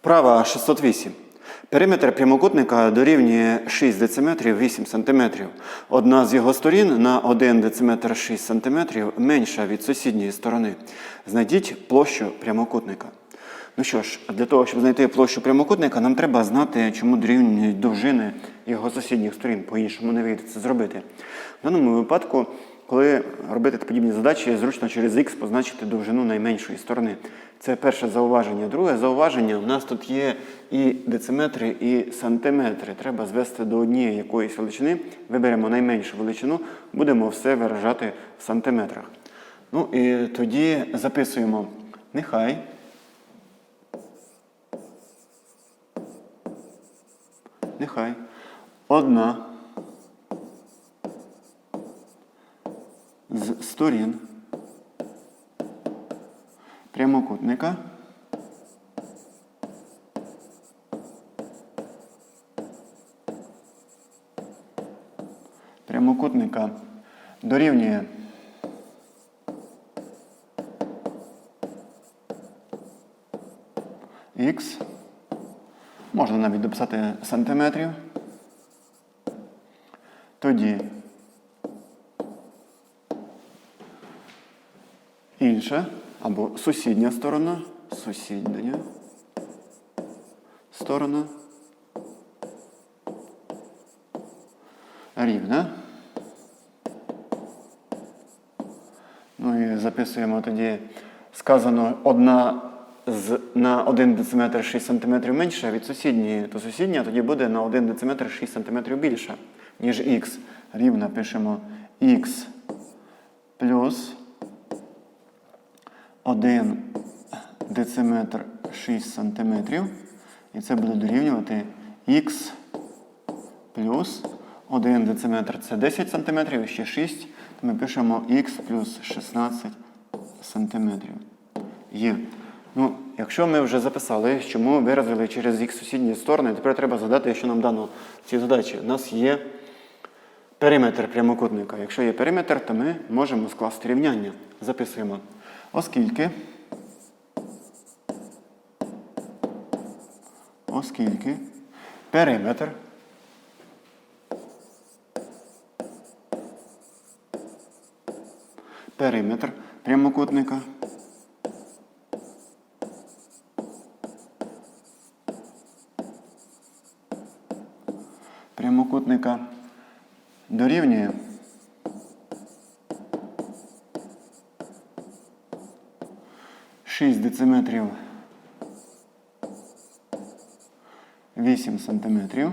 Вправа 608. Периметр прямокутника дорівнює 6 дециметрів 8 см. Одна з його сторін на 1 дециметр 6 см менша від сусідньої сторони. Знайдіть площу прямокутника. Ну що ж, для того, щоб знайти площу прямокутника, нам треба знати, чому дорівнюють довжини його сусідніх сторін. По-іншому не вийде це зробити. В даному випадку, коли робити подібні задачі, зручно через х позначити довжину найменшої сторони. Це перше зауваження. Друге зауваження, у нас тут є і дециметри, і сантиметри. Треба звести до однієї якоїсь величини. Виберемо найменшу величину, будемо все виражати в сантиметрах. Ну і тоді записуємо нехай. Нехай одна з сторін. Прямокутника. Прямокутника. Дорівнює. Х, можна навіть дописати сантиметрів. Тоді інша або сусідня сторона, сусідня сторона рівна. Ну і записуємо тоді сказано одна з на 1 дециметр 6 см менша від сусідньої, то сусідня тоді буде на 1 дециметр 6 см більша, ніж х. Рівна пишемо х плюс 1 дециметр 6 см. І це буде дорівнювати х плюс 1 дециметр це 10 см, і ще 6, то ми пишемо х плюс 16 см. Є. Ну, якщо ми вже записали, що ми виразили через х сусідні сторони, тепер треба згадати, що нам дано в цій задачі. У нас є периметр прямокутника. Якщо є периметр, то ми можемо скласти рівняння. Записуємо. Оскільки, оскільки? Периметр. Периметр прямокутника. Прямокутника дорівнює шість дециметрів 8 сантиметрів.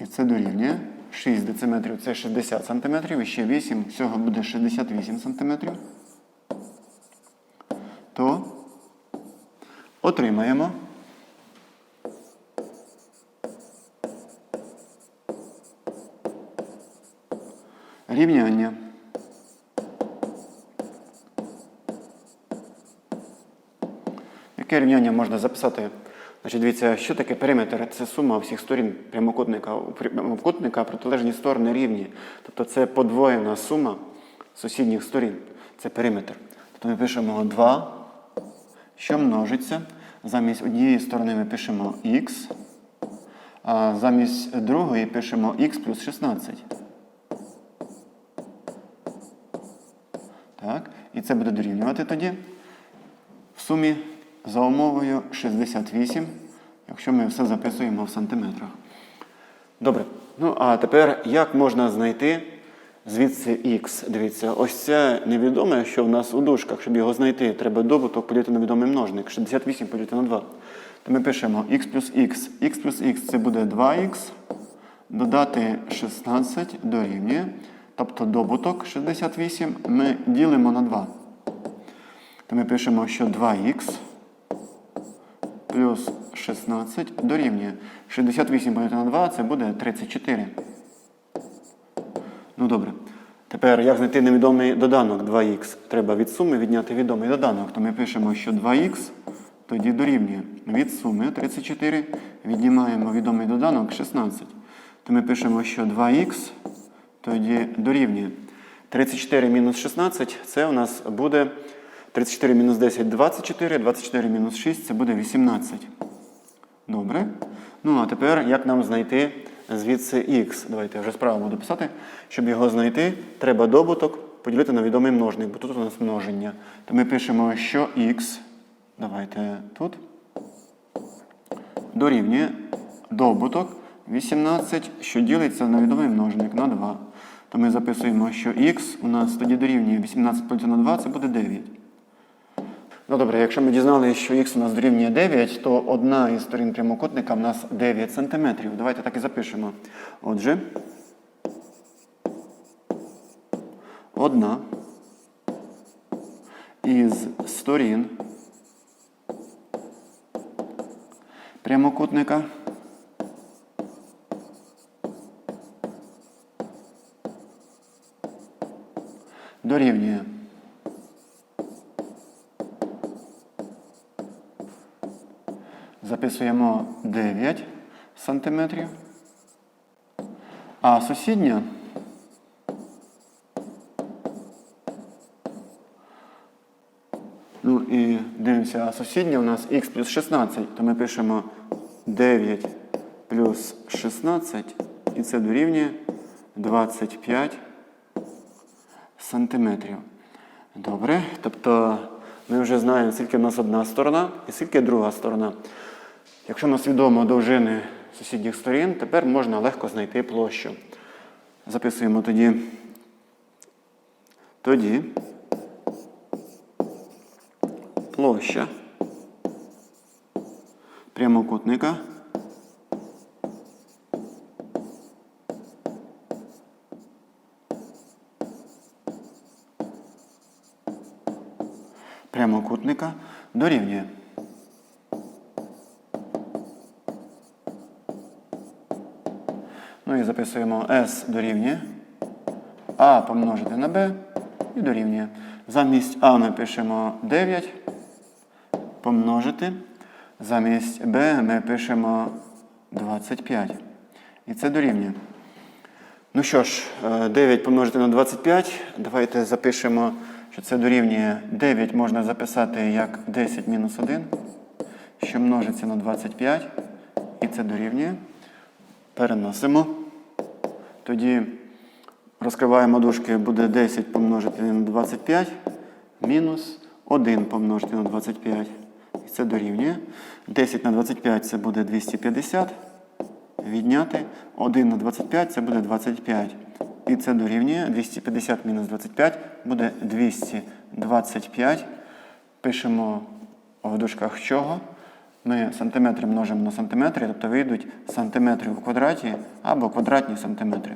І це дорівнює 6 дециметрів це 60 сантиметрів, і ще 8, всього буде 68 сантиметрів. То отримаємо рівняння. Яке рівняння можна записати? Значить, дивіться, що таке периметр? Це сума всіх сторін прямокутника. Прямокутника протилежні сторони рівні. Тобто це подвоєна сума сусідніх сторін. Це периметр. Тобто ми пишемо 2, що множиться. Замість однієї сторони ми пишемо х, а замість другої пишемо х плюс 16. Так, і це буде дорівнювати тоді в сумі за умовою 68, якщо ми все записуємо в сантиметрах. Добре. Ну, а тепер як можна знайти звідси х? Дивіться, ось це невідоме, що в нас у дужках, щоб його знайти, треба добуток поділити на відомий множник. 68 поділити на 2. То ми пишемо х плюс х. х плюс х це буде 2х. Додати 16 дорівнює. Тобто добуток 68 ми ділимо на 2. То ми пишемо, що 2х плюс 16 дорівнює. 68 поділити на 2 це буде 34. Ну добре. Тепер як знайти невідомий доданок 2х? Треба від суми відняти відомий доданок. То ми пишемо, що 2х тоді дорівнює. Від суми 34 віднімаємо відомий доданок 16. То ми пишемо, що 2х тоді дорівнює. 34 мінус 16 це у нас буде 34 мінус 10 24, 24 мінус 6 це буде 18. Добре. Ну, а тепер як нам знайти звідси х? Давайте я вже справа буду писати. Щоб його знайти, треба добуток поділити на відомий множник, бо тут у нас множення. То ми пишемо, що х, давайте тут, дорівнює добуток 18, що ділиться на відомий множник на 2. То ми записуємо, що х у нас тоді дорівнює 18 поділити на 2, це буде 9. Ну добре, якщо ми дізналися, що х у нас дорівнює 9, то одна із сторін прямокутника в нас 9 см. Давайте так і запишемо. Отже, одна із сторін прямокутника дорівнює Записуємо 9 сантиметрів. А сусідня Ну і дивимося, а сусідня у нас х плюс 16, то ми пишемо 9 плюс 16, і це дорівнює 25 сантиметрів. Добре, тобто ми вже знаємо, скільки в нас одна сторона і скільки друга сторона. Якщо нас відомо довжини сусідніх сторін, тепер можна легко знайти площу. Записуємо тоді. Тоді площа прямокутника прямокутника дорівнює. Ну і записуємо S дорівнює А помножити на B і дорівнює. Замість А ми пишемо 9 помножити. Замість B ми пишемо 25. І це дорівнює. Ну що ж, е, 9 помножити на 25. Давайте запишемо, що це дорівнює 9 можна записати як 10 мінус 1, що множиться на 25. І це дорівнює. Переносимо. Тоді розкриваємо дужки, буде 10 помножити на 25, мінус 1 помножити на 25. І це дорівнює. 10 на 25 це буде 250. Відняти 1 на 25 це буде 25. І це дорівнює 250 мінус 25 буде 225. Пишемо в дужках чого. Ми сантиметри множимо на сантиметри, тобто вийдуть сантиметри в квадраті або квадратні сантиметри.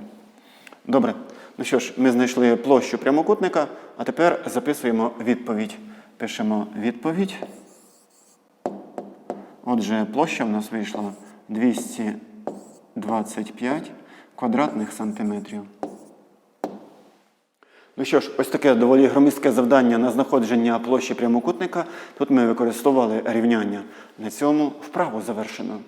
Добре. Ну що ж, ми знайшли площу прямокутника, а тепер записуємо відповідь. Пишемо відповідь. Отже, площа в нас вийшла 225 квадратних сантиметрів. Ну що ж, ось таке доволі громістке завдання на знаходження площі прямокутника. Тут ми використовували рівняння. На цьому вправу завершено.